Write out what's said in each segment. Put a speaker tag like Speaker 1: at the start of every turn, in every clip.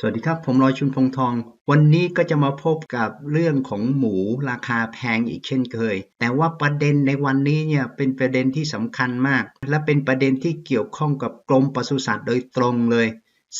Speaker 1: สวัสดีครับ ผมลอยชุนพงทอง วันนี้ก็จะมาพบกับเรื่องของหมูราคาแพงอีกเช่นเคย แต่ว่าประเด็นในวันนี้เนี่ยเป็นประเด็นที่สำคัญมาก และเป็นประเด็นที่เกี่ยวข้องกับกรมปศุสัตว์โดยตรงเลย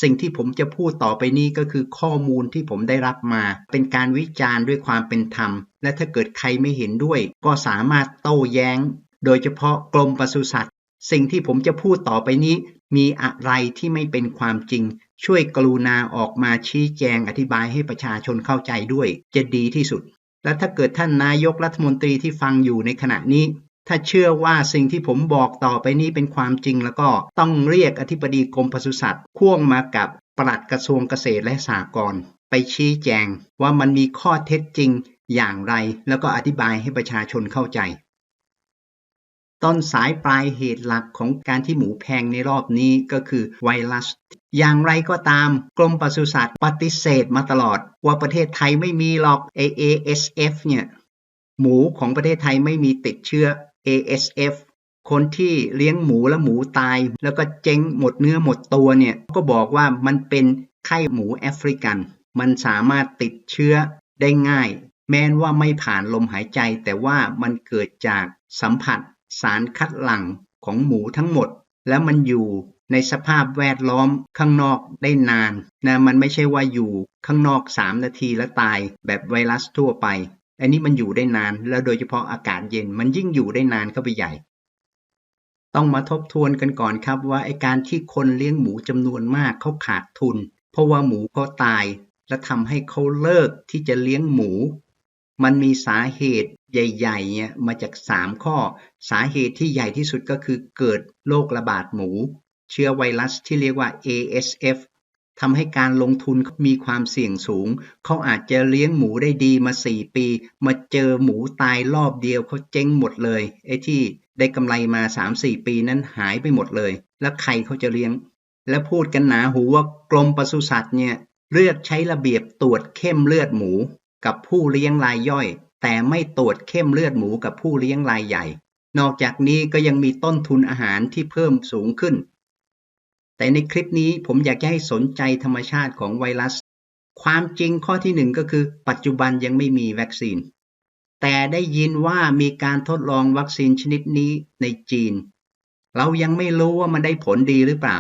Speaker 1: สิ่งที่ผมจะพูดต่อไปนี้ก็คือข้อมูลที่ผมได้รับมา เป็นการวิจารณ์ด้วยความเป็นธรรม และถ้าเกิดใครไม่เห็นด้วย ก็สามารถโต้แย้ง โดยเฉพาะกรมปศุสัตว์ สิ่งที่ผมจะพูดต่อไปนี้ มีอะไรที่ไม่เป็นความจริง ช่วยกรุณาออกมาชี้แจงอธิบายให้ประชาชนเข้าใจด้วย จะดีที่สุด และถ้าเกิดท่านนายกรัฐมนตรีที่ฟังอยู่ในขณะนี้ ถ้าเชื่อว่าสิ่งที่ผมบอกต่อไปนี้เป็นความจริงแล้วก็ต้องเรียกอธิบดีกรมปศุสัตว์พ่วงมากับปลัดกระทรวงเกษตรและสหกรณ์ไปชี้แจงว่ามันมีข้อเท็จจริงอย่างไร แล้วก็อธิบายให้ประชาชนเข้าใจ ต้นสายปลายเหตุหลักของการที่หมูแพงในรอบนี้ก็คือไวรัส อย่างไรก็ตาม กรมปศุสัตว์ปฏิเสธมาตลอด ว่าประเทศไทยไม่มีหรอก AASF เนี่ย หมูของประเทศไทยไม่มีติดเชื้อ ASF คนที่เลี้ยงหมูและหมูตาย แล้วก็เจ๊งหมดเนื้อหมดตัวเนี่ย ก็บอกว่ามันเป็นไข้หมูแอฟริกัน มันสามารถติดเชื้อได้ง่าย แม้นว่าไม่ผ่านลมหายใจ แต่ว่ามันเกิดจากสัมผัสสารคัดหลั่งของหมูทั้งหมด แล้วมันอยู่ ในสภาพแวดล้อมข้างนอกได้นานนะมันไม่ใช่ว่าอยู่ข้างนอก 3 นาทีแล้วตายแบบไวรัสทั่วไป อันนี้มันอยู่ได้นานแล้วโดยเฉพาะอากาศเย็นมันยิ่งอยู่ได้นานเข้าไปใหญ่ ต้องมาทบทวนกันก่อนครับว่าไอการที่คนเลี้ยงหมูจำนวนมากเขาขาดทุน เพราะว่าหมูเขาตาย และทำให้เขาเลิกที่จะเลี้ยงหมู มันมีสาเหตุใหญ่ๆเนี่ยมาจาก 3 ข้อ สาเหตุที่ใหญ่ที่สุดก็คือเกิดโรคระบาดหมู เชื้อไวรัสที่เรียกว่า ASF ทำให้การลงทุนมีความเสี่ยงสูง เขาอาจจะเลี้ยงหมูได้ดีมา 4 ปี มาเจอหมูตายรอบเดียวเขาเจ๊งหมดเลย ไอ้ที่ได้กำไรมา 3-4 ปีนั้นหายไปหมดเลย แล้วใครเขาจะเลี้ยง และพูดกันหนาหูว่ากรมปศุสัตว์เนี่ยเลือกใช้ระเบียบตรวจเข้มเลือดหมู กับผู้เลี้ยงรายย่อย แต่ไม่ตรวจเข้มเลือดหมูกับผู้เลี้ยงรายใหญ่ นอกจากนี้ก็ยังมีต้นทุนอาหารที่เพิ่มสูงขึ้น แต่ในคลิปนี้ผมอยากให้สนใจธรรมชาติของไวรัส ความจริงข้อที่หนึ่งก็คือ ปัจจุบันยังไม่มีวัคซีน แต่ได้ยินว่ามีการทดลองวัคซีนชนิดนี้ในจีน เรายังไม่รู้ว่ามันได้ผลดีหรือเปล่า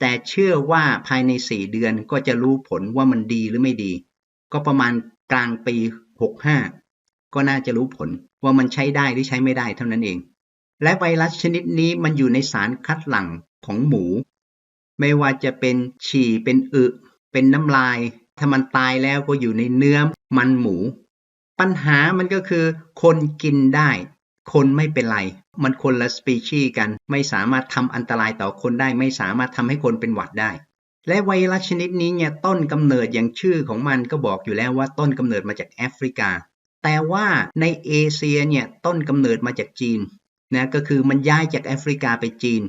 Speaker 1: แต่เชื่อว่าภายใน 4 เดือนก็จะรู้ผลว่ามันดีหรือไม่ดี ก็ประมาณกลางปี 65 ก็น่าจะรู้ผลว่ามันใช้ได้หรือใช้ไม่ได้เท่านั้นเอง และไวรัสชนิดนี้มันอยู่ในสารคัดหลั่งของหมู ไม่ว่าจะเป็นฉี่เป็นอึ เป็นน้ำลาย ถ้ามันตายแล้วก็อยู่ในเนื้อมันหมู ปัญหามันก็คือ คนกินได้ คนไม่เป็นไร มันคนละสปีชีส์กัน ไม่สามารถทำอันตรายต่อคนได้ ไม่สามารถทำให้คนเป็นหวัดได้ และไวรัสชนิดนี้เนี่ยต้นกำเนิดอย่างชื่อของมันก็บอกอยู่แล้วว่าต้นกำเนิดมาจากแอฟริกา แต่ว่าในเอเชียเนี่ยต้นกำเนิดมาจากจีนนะก็คือมันย้ายจากแอฟริกาไปจีน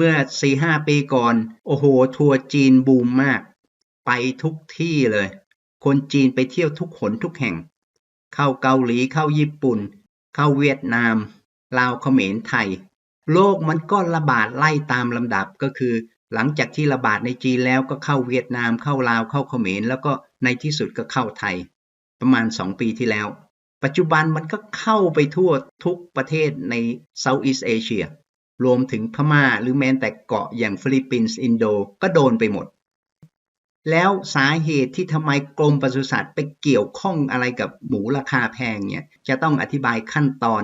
Speaker 1: เมื่อ 4-5 ปีก่อน โอ้โห ทัวร์จีนบูมมาก ไปทุกที่เลย คนจีนไปเที่ยวทุกหนทุกแห่ง เข้าเกาหลีเข้าญี่ปุ่น เข้าเวียดนาม ลาวเขมรไทย โรคมันก็ระบาดไล่ตามลำดับก็คือ หลังจากที่ระบาดในจีนแล้วก็เข้าเวียดนามเข้าลาวเข้าเขมรแล้วก็ในที่สุดก็เข้าไทย ประมาณ 2 ปีที่แล้วปัจจุบันมันก็เข้าไปทั่วทุกประเทศใน Southeast Asia รวมถึงพม่าหรือแม้แต่เกาะอย่างฟิลิปปินส์อินโดก็โดนไปหมด แล้วสาเหตุที่ทำไมกรมปศุสัตว์ไปเกี่ยวข้องอะไรกับหมูราคาแพงเนี่ยจะต้องอธิบายขั้นตอน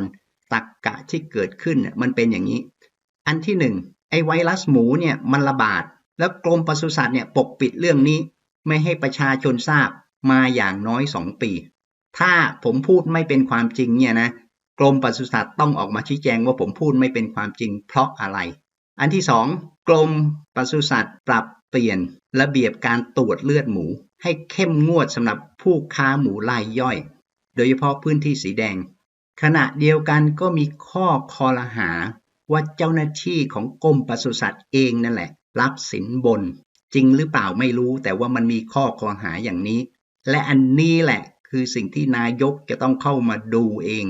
Speaker 1: ตักกะที่เกิดขึ้นมันเป็นอย่างนี้ อันที่หนึ่งไอไวรัสหมูเนี่ยมันระบาด แล้วกรมปศุสัตว์เนี่ยปกปิดเรื่องนี้ ไม่ให้ประชาชนทราบมาอย่างน้อย2ปี ถ้าผมพูดไม่เป็นความจริงเนี่ยนะ กรมปศุสัตว์ต้องออกมาชี้แจงว่าผมพูดไม่เป็นความจริงเพราะอะไร อันที่สองกรมปศุสัตว์ปรับเปลี่ยนระเบียบการตรวจเลือดหมู ให้เข้มงวดสำหรับผู้ค้าหมูรายย่อย โดยเฉพาะพื้นที่สีแดง ขณะเดียวกันก็มีข้อคอรหาว่าเจ้าหน้าที่ของกรมปศุสัตว์เองนั่นแหละ รับสินบน จริงหรือเปล่าไม่รู้ แต่ว่ามันมีข้อคอรหาอย่างนี้ และอันนี้แหละคือสิ่งที่นายกจะต้องเข้ามาดูเอง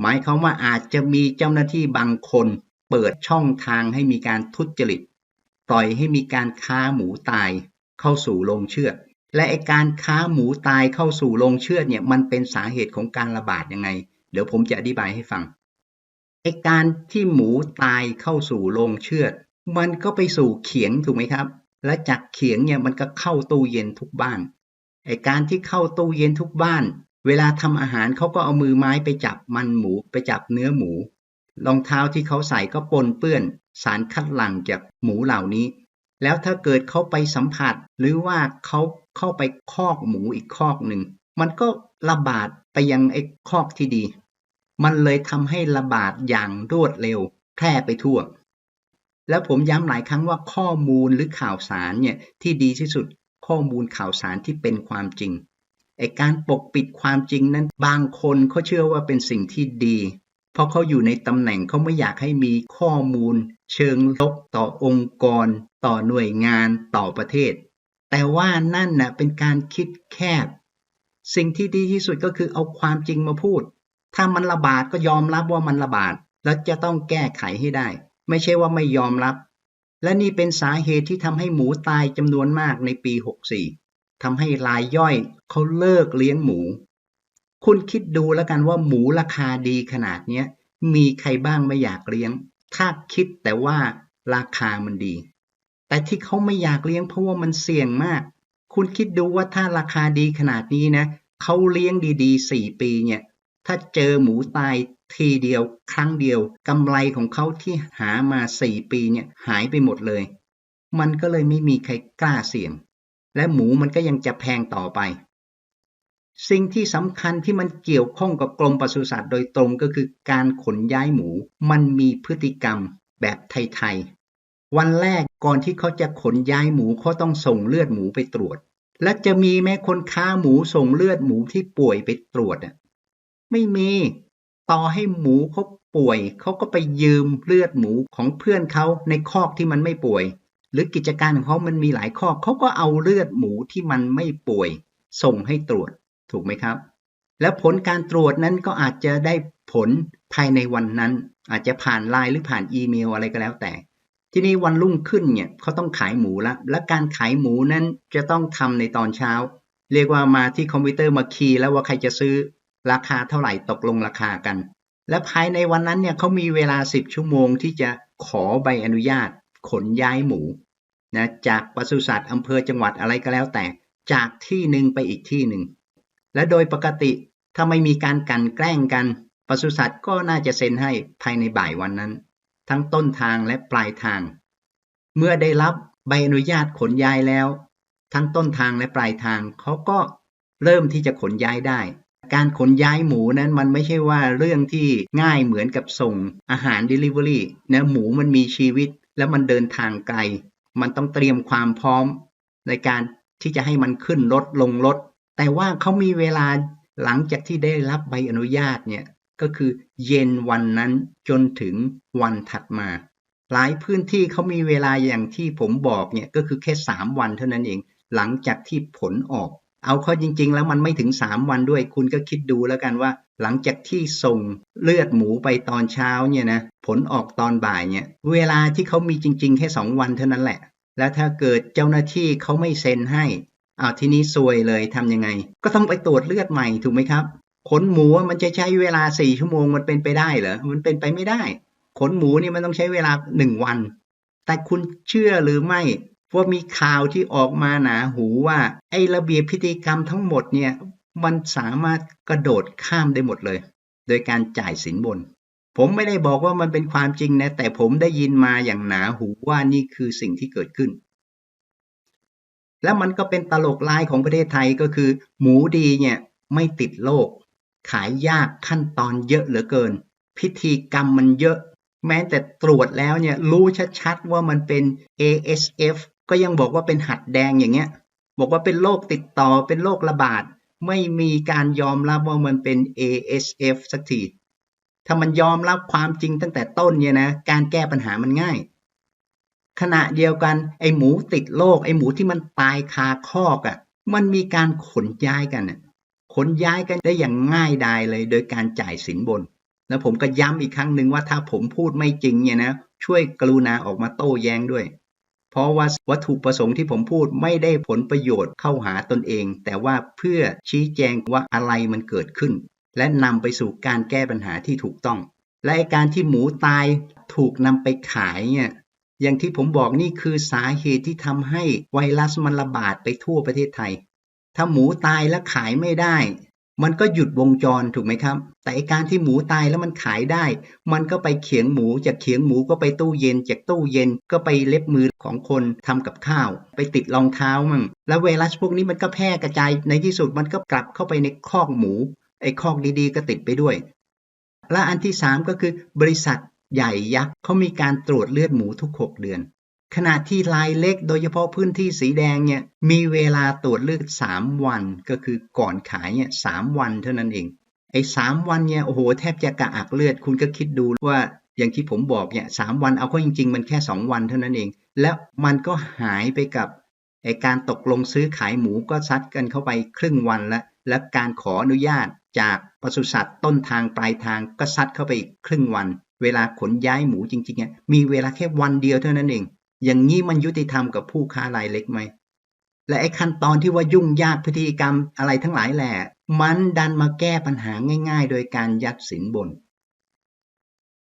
Speaker 1: หมายความว่าอาจจะมีเจ้าหน้าที่บางคน เปิดช่องทางให้มีการทุจริต ปล่อยให้มีการค้าหมูตายเข้าสู่โรงเชือด และไอการค้าหมูตายเข้าสู่โรงเชือดเนี่ยมันเป็นสาเหตุของการระบาดยังไง เดี๋ยวผมจะอธิบายให้ฟังไอการที่หมูตายเข้าสู่โรงเชือด มันก็ไปสู่เขียงถูกไหมครับ และจากเขียงเนี่ยมันก็เข้าตู้เย็นทุกบ้านไอการที่เข้าตู้เย็นทุกบ้าน เวลาทำอาหารเขาก็เอามือไม้ไปจับมันหมูไปจับเนื้อหมู รองเท้าที่เขาใส่ก็ปนเปื้อน สารคัดหลั่งจากหมูเหล่านี้ แล้วถ้าเกิดเขาไปสัมผัส หรือว่าเขาเข้าไปคอกหมูอีกคอกหนึ่ง มันก็ระบาดไปยังไอ้คอกที่ดี มันเลยทำให้ระบาดอย่างรวดเร็ว แพร่ไปทั่ว แล้วผมย้ำหลายครั้งว่าข้อมูลหรือข่าวสารเนี่ยที่ดีที่สุดข้อมูลข่าวสารที่เป็นความจริง ไอการปกปิดความจริงนั้นบางคนเขาเชื่อว่าเป็นสิ่งที่ดี เพราะเขาอยู่ในตำแหน่งเขาไม่อยากให้มีข้อมูล เชิงลบต่อองค์กร ต่อหน่วยงานต่อประเทศ แต่ว่านั่นนะ่ะเป็นการคิดแคบ สิ่งที่ดีที่สุดก็คือเอาความจริงมาพูด ถ้ามันระบาดก็ยอมรับว่ามันระบาด แล้วจะต้องแก้ไขให้ได้ ไม่ใช่ว่าไม่ยอมรับ และนี่เป็นสาเหตุที่ทำให้หมูตายจำนวนมากในปี 64 ทำให้รายย่อยเขาเลิกเลี้ยงหมู คุณคิดดูแล้วกันว่าหมูราคาดีขนาดนี้มีใครบ้างไม่อยากเลี้ยง ถ้าคิดแต่ว่าราคามันดี แต่ที่เขาไม่อยากเลี้ยงเพราะว่ามันเสี่ยงมาก คุณคิดดูว่าถ้าราคาดีขนาดนี้นะเขาเลี้ยงดีๆ4ปีเนี่ย ถ้าเจอหมูตายทีเดียวครั้งเดียวกำไรของเขาที่หามาสี่ปีเนี่ยหายไปหมดเลย มันก็เลยไม่มีใครกล้าเสี่ยง และหมูมันก็ยังจะแพงต่อไป สิ่งที่สำคัญที่มันเกี่ยวข้องกับกรมปศุสัตว์โดยตรงก็คือการขนย้ายหมู มันมีพฤติกรรมแบบไทยๆ วันแรกก่อนที่เขาจะขนย้ายหมูเขาต้องส่งเลือดหมูไปตรวจ และจะมีแม้คนค้าหมูส่งเลือดหมูที่ป่วยไปตรวจอะไม่มี ต่อให้หมูเขาป่วยเขาก็ไปยืมเลือดหมูของเพื่อนเขาในคอกที่มันไม่ป่วย หรือกิจการของเขามันมีหลายคอเขาก็เอาเลือดหมูที่มันไม่ป่วย ส่งให้ตรวจถูกไหมครับ แล้วผลการตรวจนั้นก็อาจจะได้ผลภายในวันนั้น อาจจะผ่านไลน์หรือผ่านอีเมลอะไรก็แล้วแต่ ทีนี้วันรุ่งขึ้นเนี่ยเขาต้องขายหมูแล้วและการขายหมูนั้นจะต้องทำในตอนเช้า เรียกว่ามาที่คอมพิวเตอร์มาคีย์แล้วว่าใครจะซื้อราคาเท่าไหร่ตกลงราคากัน และภายในวันนั้นเนี่ยเขามีเวลา 10 ชั่วโมงที่จะขอใบอนุญาต ขนย้ายหมูนะจากปศุสัตว์อำเภอจังหวัดอะไรก็แล้วแต่ จากที่หนึ่งไปอีกที่หนึ่ง และโดยปกติถ้าไม่มีการกันแกล้งกันปศุสัตว์ก็น่าจะเซ็นให้ภายในบ่ายวันนั้น ทั้งต้นทางและปลายทาง เมื่อได้รับใบอนุญาตขนย้ายแล้ว ทั้งต้นทางและปลายทางเขาก็เริ่มที่จะขนย้ายได้ การขนย้ายหมูนั้นมันไม่ใช่ว่าเรื่องที่ง่ายเหมือนกับส่งอาหาร Delivery นะหมูมันมีชีวิต แล้วมันเดินทางไกล มันต้องเตรียมความพร้อมในการที่จะให้มันขึ้นรถลงรถ แต่ว่าเขามีเวลาหลังจากที่ได้รับใบอนุญาตเนี่ยก็คือเย็นวันนั้นจนถึงวันถัดมา หลายพื้นที่เขามีเวลาอย่างที่ผมบอกเนี่ยก็คือแค่ 3 วันเท่านั้นเอง หลังจากที่ผลออก เอาเข้าจริง ๆ แล้วมันไม่ถึง 3 วันด้วย คุณก็คิดดูแล้วกันว่า หลังจากที่ส่งเลือดหมูไปตอนเช้าเนี่ยนะผลออกตอนบ่ายเนี่ยเวลาที่เขามีจริง ๆ แค่ 2 วันเท่านั้นแหละ แล้วถ้าเกิดเจ้าหน้าที่เขาไม่เซ็นให้อ้าวทีนี้ซวยเลยทำยังไง ก็ต้องไปตรวจเลือดใหม่ถูกไหมครับขนหมูมันจะใช้เวลา 4 ชั่วโมงมันเป็นไปได้เหรอมันเป็นไปไม่ได้ขนหมูนี่มันต้องใช้เวลา 1 วัน แต่คุณเชื่อหรือไม่ ว่ามีข่าวที่ออกมาหนาหูว่า ไอ้ระเบียบพิธีกรรมทั้งหมดเนี่ยมันสามารถกระโดดข้ามได้หมดเลย โดยการจ่ายสินบน ผมไม่ได้บอกว่ามันเป็นความจริงนะ แต่ผมได้ยินมาอย่างหนาหูว่านี่คือสิ่งที่เกิดขึ้น แล้วมันก็เป็นตลกลายของประเทศไทยก็คือ หมูดีเนี่ยไม่ติดโรคขายยากขั้นตอนเยอะเหลือเกิน พิธีกรรมมันเยอะ แม้แต่ตรวจแล้วเนี่ยรู้ชัดๆว่ามันเป็น ASF ก็ยังบอกว่าเป็นหัดแดงอย่างเงี้ย บอกว่าเป็นโรคติดต่อเป็นโรคระบาด ไม่มีการยอมรับว่ามันเป็น ASF สักทีถ้ามันยอมรับความจริงตั้งแต่ต้นเนี่ยนะการแก้ปัญหามันง่าย ขณะเดียวกันไอหมูติดโรคไอหมูที่มันตายคาคอกอะ่ะ มันมีการขนย้ายกันขนย้ายกันได้อย่างง่ายดายเลย โดยการจ่ายสินบน แล้วผมก็ย้ำอีกครั้งหนึ่งว่าถ้าผมพูดไม่จริงเนี่ยนะช่วยกรุณาออกมาโต้แย้งด้วย เพราะว่าวัตถุประสงค์ที่ผมพูดไม่ได้ผลประโยชน์เข้าหาตนเอง แต่ว่าเพื่อชี้แจงว่าอะไรมันเกิดขึ้น และนำไปสู่การแก้ปัญหาที่ถูกต้อง และการที่หมูตายถูกนำไปขายเนี่ยอย่างที่ผมบอกนี่คือสาเหตุที่ทำให้ไวรัสมันระบาดไปทั่วประเทศไทย ถ้าหมูตายแล้วขายไม่ได้ มันก็หยุดวงจรถูกไหมครับ แต่การที่หมูตายแล้วมันขายได้ มันก็ไปเขียงหมูจากเขียงหมูก็ไปตู้เย็น จากตู้เย็นก็ไปเล็บมือของคนทำกับข้าว ไปติดรองเท้ามั่งแล้วไวรัสพวกนี้มันก็แพร่กระจายในที่สุดมันก็กลับเข้าไปในคอกหมู ไอ้คอกดีๆก็ติดไปด้วย และอันที่สามก็คือบริษัทใหญ่ยักษ์เขามีการตรวจเลือดหมูทุก 6 เดือน ขณะที่รายเล็กโดยเฉพาะพื้นที่สีแดงเนี่ยมีเวลาตรวจเลือด3 วันก็คือก่อนขายเนี่ยสวันเท่านั้นเอง ไอ้สวันเนี่ยโอ้โหแทบจะกระอักเลือด คุณก็คิดดูว่าอย่างที่ผมบอกเนี่ยสวันเอาเข้าจริง ๆ มันแค่ 2 วันเท่านั้นเอง แล้วมันก็หายไปกับไอ้การตกลงซื้อขายหมูก็ซัดกันเข้าไปครึ่งวันแล้วและการขออนุญาตจากปศุสัตว์ต้นทางปลายทางก็ซัดเข้าไปอีกครึ่งวัน เวลาขนย้ายหมูจริงๆอะมีเวลาแค่วันเดียวเท่านั้นเอง อย่างนี้มันยุติธรรมกับผู้ค้ารายเล็กไหม และไอ้ขั้นตอนที่ว่ายุ่งยากพฤติกรรมอะไรทั้งหลายแหละ มันดันมาแก้ปัญหาง่าย ๆ โดยการยัดสินบน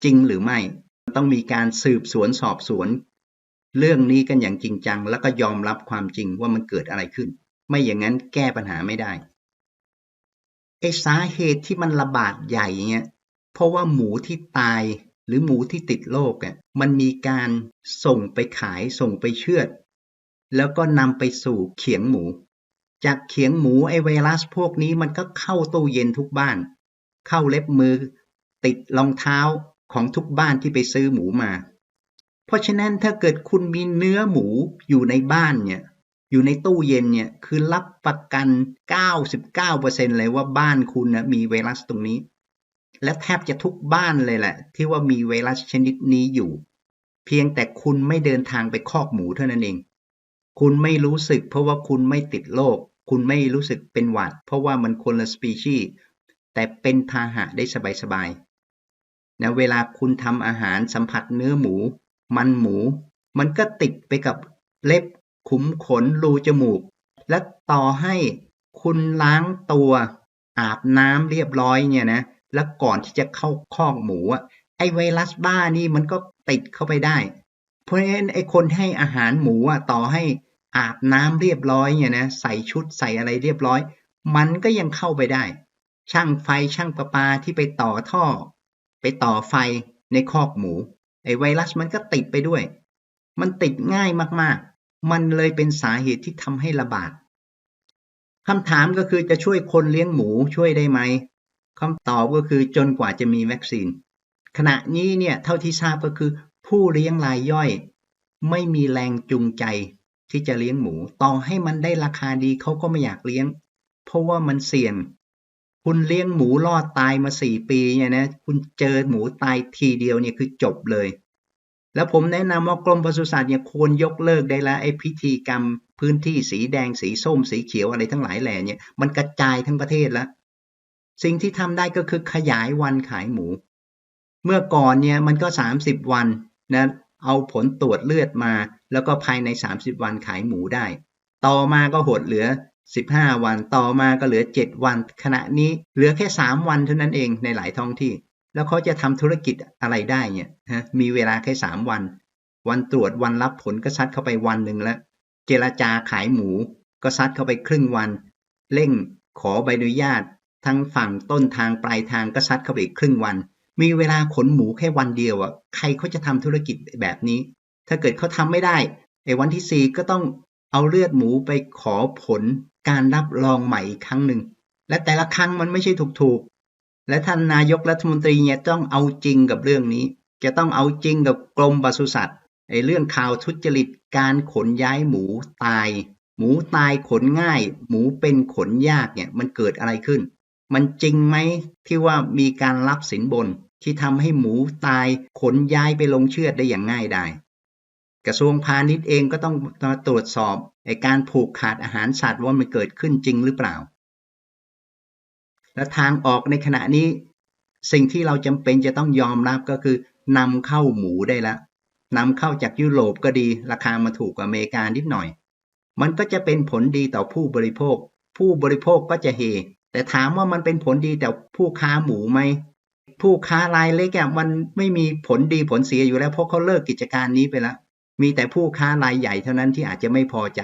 Speaker 1: จริงหรือไม่ต้องมีการสืบสวนสอบสวน เรื่องนี้กันอย่างจริงจัง แล้วก็ยอมรับความจริงว่ามันเกิดอะไรขึ้น ไม่อย่างนั้นแก้ปัญหาไม่ได้ไอ้สาเหตุที่มันระบาดใหญ่เงี้ยเพราะว่าหมูที่ตาย หรือหมูที่ติดโรคอะมันมีการส่งไปขายส่งไปเชือด แล้วก็นำไปสู่เขียงหมู จากเขียงหมูไอไวรัสพวกนี้มันก็เข้าตู้เย็นทุกบ้าน เข้าเล็บมือ ติดรองเท้าของทุกบ้านที่ไปซื้อหมูมา เพราะฉะนั้นถ้าเกิดคุณมีเนื้อหมูอยู่ในบ้านเนี่ยอยู่ในตู้เย็นเนี่ยคือรับประกัน 99%เลยว่าบ้านคุณนะมีไวรัสตรงนี้ และแทบจะทุกบ้านเลยแหละ ที่ว่ามีไวรัสชนิดนี้อยู่ เพียงแต่คุณไม่เดินทางไปคอกหมูเท่านั้นเอง คุณไม่รู้สึกเพราะว่าคุณไม่ติดโรคคุณไม่รู้สึกเป็นหวัด เพราะว่ามันคนละสปีชีส์แต่เป็นพาหะได้สบายๆนะเวลาคุณทำอาหารสัมผัสเนื้อหมู มันหมู มันก็ติดไปกับเล็บขุมขนรูจมูก และต่อให้คุณล้างตัวอาบน้ำเรียบร้อยเนี่ยนะ แล้วก่อนที่จะเข้าคอกหมูอะไอไวรัสบ้านี่มันก็ติดเข้าไปได้ เพราะฉะนั้นไอคนให้อาหารหมูอะต่อให้อาบน้ำเรียบร้อยเนี่ยนะใส่ชุดใส่อะไรเรียบร้อย มันก็ยังเข้าไปได้ ช่างไฟช่างประปาที่ไปต่อท่อ ไปต่อไฟในคอกหมู ไอไวรัสมันก็ติดไปด้วย มันติดง่ายมากๆ มันเลยเป็นสาเหตุที่ทำให้ระบาดคำถามก็คือจะช่วยคนเลี้ยงหมูช่วยได้ไหม คำตอบก็คือจนกว่าจะมีวัคซีน ขณะนี้เนี่ยเท่าที่ทราบก็คือ ผู้เลี้ยงรายย่อย ไม่มีแรงจูงใจที่จะเลี้ยงหมู ต่อให้มันได้ราคาดีเขาก็ไม่อยากเลี้ยง เพราะว่ามันเสี่ยง คุณเลี้ยงหมูรอดตายมาสี่ปีเนี่ยนะคุณเจอหมูตายทีเดียวเนี่ยคือจบเลย แล้วผมแนะนำว่ากรมปศุสัตว์เนี่ยควรยกเลิกได้ล้วไอ้พิธีกรรม พื้นที่สีแดงสีส้มสีเขียวอะไรทั้งหลายแหล่เนี่ยมันกระจายทั้งประเทศแล้ว สิ่งที่ทำได้ก็คือขยายวันขายหมู เมื่อก่อนเนี่ยมันก็ 30 วันนะเอาผลตรวจเลือดมา แล้วก็ภายใน 30 วันขายหมูได้ ต่อมาก็หดเหลือ 15 วันต่อมาก็เหลือ 7 วัน ขณะนี้เหลือแค่ 3 วันเท่านั้นเองในหลายท้องที่ แล้วเขาจะทำธุรกิจอะไรได้เนี่ยฮะมีเวลาแค่ 3 วัน วันตรวจวันรับผลก็ซัดเข้าไปวันหนึ่งแล้ว เจรจาขายหมู ก็ซัดเข้าไปครึ่งวัน เร่งขอใบอนุญาต ทั้งฝั่งต้นทางปลายทางก็ซัดเข้าไปอีกครึ่งวัน มีเวลาขนหมูแค่วันเดียวอะใครเขาจะทำธุรกิจแบบนี้ ถ้าเกิดเขาทำไม่ได้ไอ้วันที่สี่ก็ต้องเอาเลือดหมูไปขอผลการรับรองใหม่อีกครั้งหนึ่งและแต่ละครั้งมันไม่ใช่ถูกๆ และท่านนายกรัฐมนตรีเนี่ยต้องเอาจริงกับเรื่องนี้ จะต้องเอาจริงกับกรมปศุสัตว์ไอ้เรื่องข่าวทุจริตการขนย้ายหมูตาย หมูตายขนง่าย หมูเป็นขนยากเนี่ยมันเกิดอะไรขึ้น มันจริงไหมที่ว่ามีการรับสินบนที่ทำให้หมูตายขนย้ายไปลงเชือดได้อย่างง่ายได้กระทรวงพาณิชย์เองก็ต้องมาตรวจสอบในการผูกขาดอาหารสัตว์ว่ามันเกิดขึ้นจริงหรือเปล่า และทางออกในขณะนี้ สิ่งที่เราจำเป็นจะต้องยอมรับก็คือนำเข้าหมูได้แล้วนำเข้าจากยุโรปก็ดี ราคามาถูกกว่าอเมริกานิดหน่อย มันก็จะเป็นผลดีต่อผู้บริโภค ผู้บริโภคก็จะเฮ แต่ถามว่ามันเป็นผลดีแต่ผู้ค้าหมูไหมผู้ค้ารายเล็กอะมันไม่มีผลดีผลเสียอยู่แล้ว เพราะเขาเลิกกิจการนี้ไปแล้วมีแต่ผู้ค้ารายใหญ่เท่านั้นที่อาจจะไม่พอใจ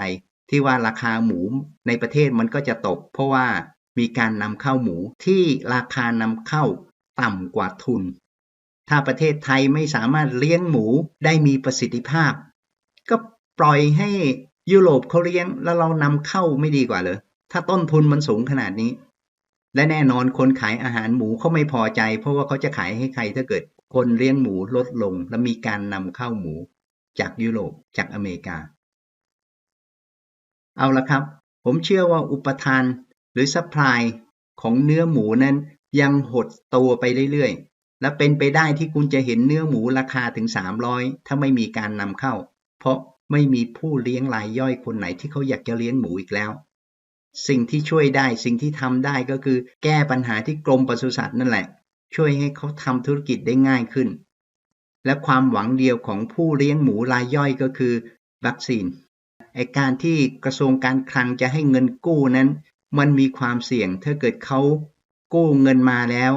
Speaker 1: ที่ว่าราคาหมูในประเทศมันก็จะตก เพราะว่ามีการนำเข้าหมูที่ราคานำเข้าต่ำกว่าทุน ถ้าประเทศไทยไม่สามารถเลี้ยงหมูได้มีประสิทธิภาพ ก็ปล่อยให้ยุโรปเขาเลี้ยงแล้วเรานำเข้าไม่ดีกว่าเหรอถ้าต้นทุนมันสูงขนาดนี้ และแน่นอนคนขายอาหารหมูเขาไม่พอใจ เพราะว่าเขาจะขายให้ใครถ้าเกิดคนเลี้ยงหมูลดลง และมีการนำเข้าหมูจากยุโรปจากอเมริกา เอาละครับ ผมเชื่อว่าอุปทานหรือซัพพลายของเนื้อหมูนั้นยังหดตัวไปเรื่อยๆ และเป็นไปได้ที่คุณจะเห็นเนื้อหมูราคาถึง 300 ถ้าไม่มีการนำเข้า เพราะไม่มีผู้เลี้ยงรายย่อยคนไหนที่เขาอยากจะเลี้ยงหมูอีกแล้ว สิ่งที่ช่วยได้ สิ่งที่ทำได้ก็คือแก้ปัญหาที่กรมปศุสัตว์นั่นแหละ ช่วยให้เขาทำธุรกิจได้ง่ายขึ้น และความหวังเดียวของผู้เลี้ยงหมูรายย่อยก็คือวัคซีนไอการที่กระทรวงการคลังจะให้เงินกู้นั้น มันมีความเสี่ยงถ้าเกิดเขากู้เงินมาแล้ว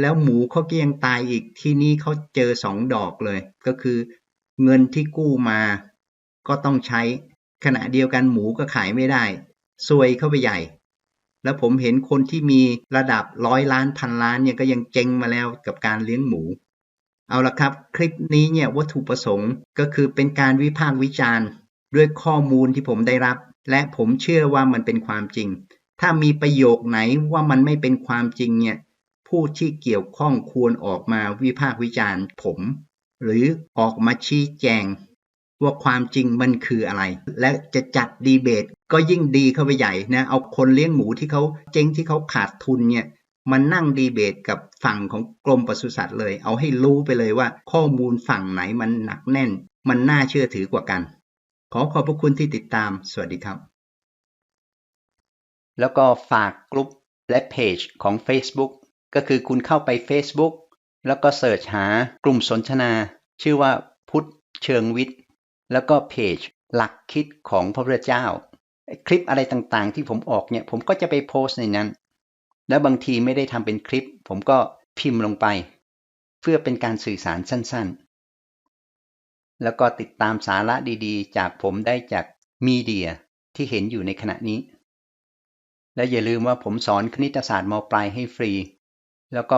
Speaker 1: แล้วหมูเขาเกี้ยงตายอีกที่นี่เขาเจอสองดอกเลย ก็คือเงินที่กู้มา ก็ต้องใช้ขณะเดียวกันหมูก็ขายไม่ได้ ซวยเข้าไปใหญ่ แล้วผมเห็นคนที่มีระดับร้อยล้านพันล้านเนี่ยก็ยังเจ๊งมาแล้วกับการเลี้ยงหมู เอาละครับ คลิปนี้เนี่ยวัตถุประสงค์ก็คือเป็นการวิพากษ์วิจารณ์ ด้วยข้อมูลที่ผมได้รับ และผมเชื่อว่ามันเป็นความจริง ถ้ามีประโยคไหนว่ามันไม่เป็นความจริงเนี่ยผู้ที่เกี่ยวข้องควรออกมาวิพากษ์วิจารณ์ผม หรือออกมาชี้แจง ว่าความจริงมันคืออะไร และจะจัดดีเบต ก็ยิ่งดีเข้าไปใหญ่นะเอาคนเลี้ยงหมูที่เขาเจ๊งที่เขาขาดทุนเนี่ยมันนั่งดีเบตกับฝั่งของกรมปศุสัตว์เลย เอาให้รู้ไปเลยว่าข้อมูลฝั่งไหนมันหนักแน่น มันน่าเชื่อถือกว่ากัน ขอขอบพระคุณที่ติดตาม สวัสดีครับ แล้วก็ฝากกลุ่มและเพจของ Facebook ก็คือคุณเข้าไป Facebook แล้วก็เสิร์ชหากลุ่มสนทนา ชื่อว่าพุทธเชิงวิทย์ แล้วก็เพจหลักคิดของพระพุทธเจ้า คลิปอะไรต่างๆ ที่ผมออกเนี่ย ผมก็จะไปโพสต์ในนั้น แล้วบางทีไม่ได้ทำเป็นคลิป ผมก็พิมพ์ลงไป เพื่อเป็นการสื่อสารสั้นๆ แล้วก็ติดตามสาระดีๆ จากผมได้จากมีเดียที่เห็นอยู่ในขณะนี้ และอย่าลืมว่าผมสอนคณิตศาสตร์มปลายให้ฟรี แล้วก็